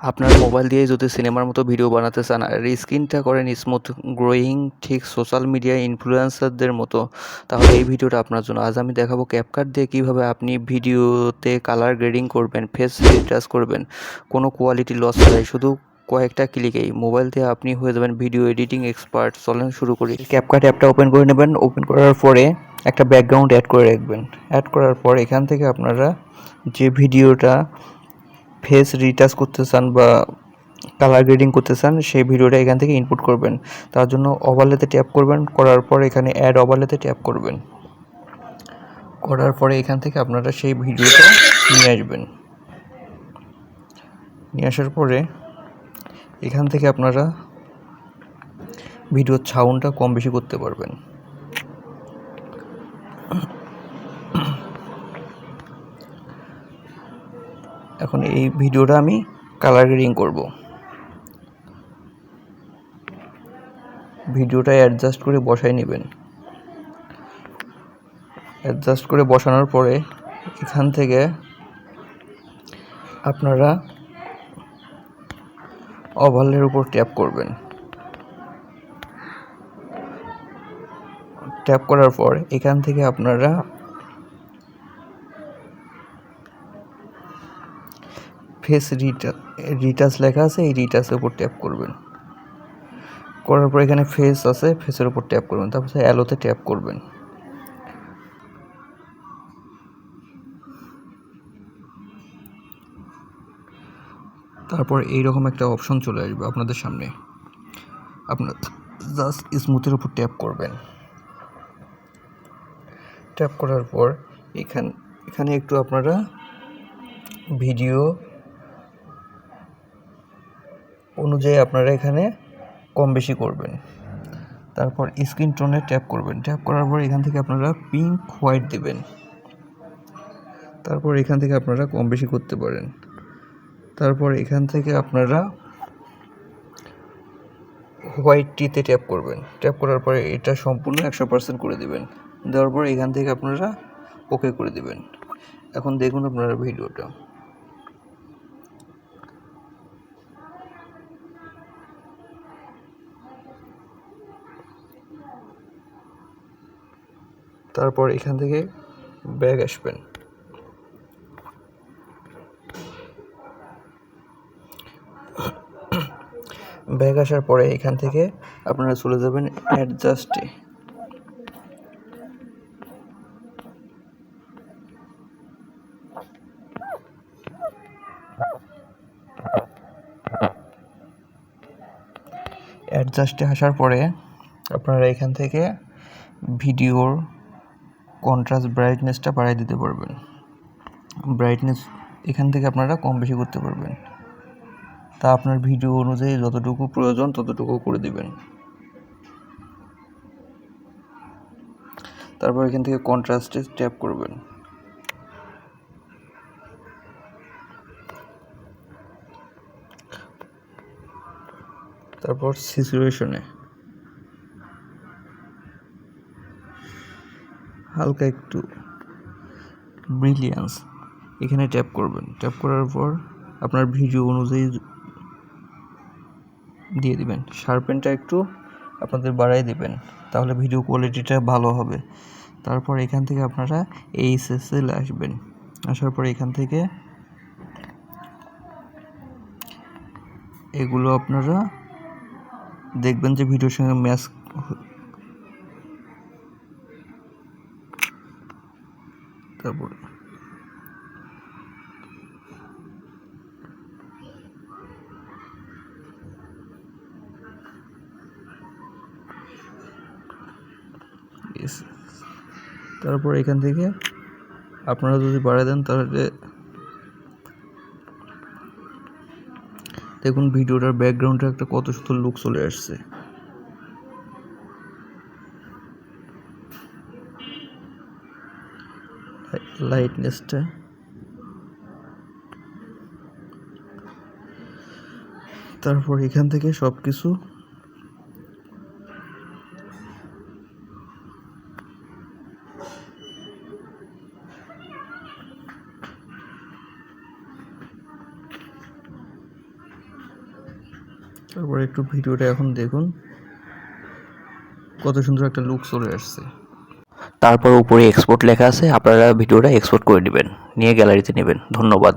আপনার মোবাইল দিয়ে যদি সিনেমার মতো ভিডিও বানাতে চান, আর স্ক্রিনটা করেন স্মুথ গ্রোয়িং, ঠিক সোশ্যাল মিডিয়া ইনফ্লুয়েন্সারদের মতো, তাহলে এই ভিডিওটা আপনার জন্য। আজ আমি দেখাবো ক্যাপকাট দিয়ে কীভাবে আপনি ভিডিওতে কালার গ্রেডিং করবেন ফেস রিটাচ করবেন, কোনো কোয়ালিটি লস ছাড়াই। শুধু কয়েকটা ক্লিকেই মোবাইল দিয়ে আপনি হয়ে যাবেন ভিডিও এডিটিং এক্সপার্ট চলেন শুরু করি। ক্যাপকাট অ্যাপটা ওপেন করে নেবেন। ওপেন করার পরে একটা ব্যাকগ্রাউন্ড অ্যাড করে রাখবেন। অ্যাড করার পর এখান থেকে আপনারা যে ভিডিওটা ফেস রিটাচ করতে চান বা কালার গ্রেডিং করতে চান, সেই ভিডিওটা এখান থেকে ইনপুট করবেন। তার জন্য ওভারলেতে ট্যাপ করবেন, করার পর এখানে অ্যাড ওভারলেতে ট্যাপ করবেন। করার পরে এখান থেকে আপনারা সেই ভিডিওটা নিয়ে আসবেন। নিয়ে আসার পরে এখান থেকে আপনারা ভিডিওর সাউন্ডটা কম বেশি করতে পারবেন। এখন এই ভিডিওটা আমি কালার গ্রেডিং করব। ভিডিওটা অ্যাডজাস্ট করে বসাই নেবেন। অ্যাডজাস্ট করে বসানোর পরে এখান থেকে আপনারা ওভারলের উপর ট্যাপ করবেন। ট্যাপ করার পর এখান থেকে আপনারা ফেস রিটা রিটাচ লেখা আছে, এই রিটাচের উপর ট্যাপ করবেন। করার পর এখানে ফেস আছে ফেসের উপর ট্যাপ করবেন। তারপর অ্যালোতে ট্যাপ করবেন। তারপর এইরকম একটা অপশন চলে আসবে আপনাদের সামনে। আপনার জাস্ট স্মুথের উপর ট্যাপ করবেন। ট্যাপ করার পর এখান, এখানে একটু আপনারা ভিডিও অনুযায়ী আপনারা এখানে কম বেশি করবেন। তারপর স্ক্রিন টোনে ট্যাপ করবেন। ট্যাপ করার পর এখান থেকে আপনারা পিঙ্ক হোয়াইট দেবেন। তারপর এখান থেকে আপনারা কম বেশি করতে পারেন। তারপর এখান থেকে আপনারা হোয়াইট টিতে ট্যাপ করবেন। ট্যাপ করার পরে এটা সম্পূর্ণ একশো পার্সেন্ট করে দেবেন। দেওয়ার পর এখান থেকে আপনারা ওকে করে দেবেন। এখন দেখুন আপনারা ভিডিওটা। তারপর এখান থেকে ব্যাগ আসবেন। ব্যাগ আসার পরে এখান থেকে আপনারা চলে যাবেন অ্যাডজাস্টে। অ্যাডজাস্টে আসার পরে আপনারা এখান থেকে ভিডিওর কন্ট্রাস্ট ব্রাইটনেসটা বাড়াই দিতে পারবেন। ব্রাইটনেস এখান থেকে আপনারা কম বেশি করতে পারবেন। তা আপনার ভিডিও অনুযায়ী যতটুকু প্রয়োজন ততটুকু করে দিবেন। তারপর এখান থেকে কন্ট্রাস্টে ট্যাপ করবেন। তারপর সিচুয়েশনে হালকা একটু ব্রিলিয়ান্স এখানে ট্যাপ করবেন। ট্যাপ করার পর আপনার ভিডিও অনুযায়ী দিয়ে দিবেন। শার্পেনটা একটু আপনাদের বাড়াই দিবেন, তাহলে ভিডিও কোয়ালিটিটা ভালো হবে। তারপর এখান থেকে আপনারা এইচএসএল আসবেন। আসার পর এখান থেকে এগুলো আপনারা দেখবেন যে ভিডিওর সঙ্গে ম্যাচ তারপরে তারপর এখান থেকে আপনারা যদি বাড়ায় দেন তাহলে দেখুন ভিডিওটার ব্যাকগ্রাউন্ডে একটা কত সুন্দর লুক চলে আসছে। লাইটনেসটা তারপর এখান থেকে সব কিছু তারপরে একটু ভিডিওটা এখন দেখুন। কত সুন্দর একটা লুক চলে আসছে। তারপর উপরে এক্সপোর্ট লেখা আছে আপনারা ভিডিওটা এক্সপোর্ট করে নেবেন নিয়ে গ্যালারিতে নেবেন। ধন্যবাদ।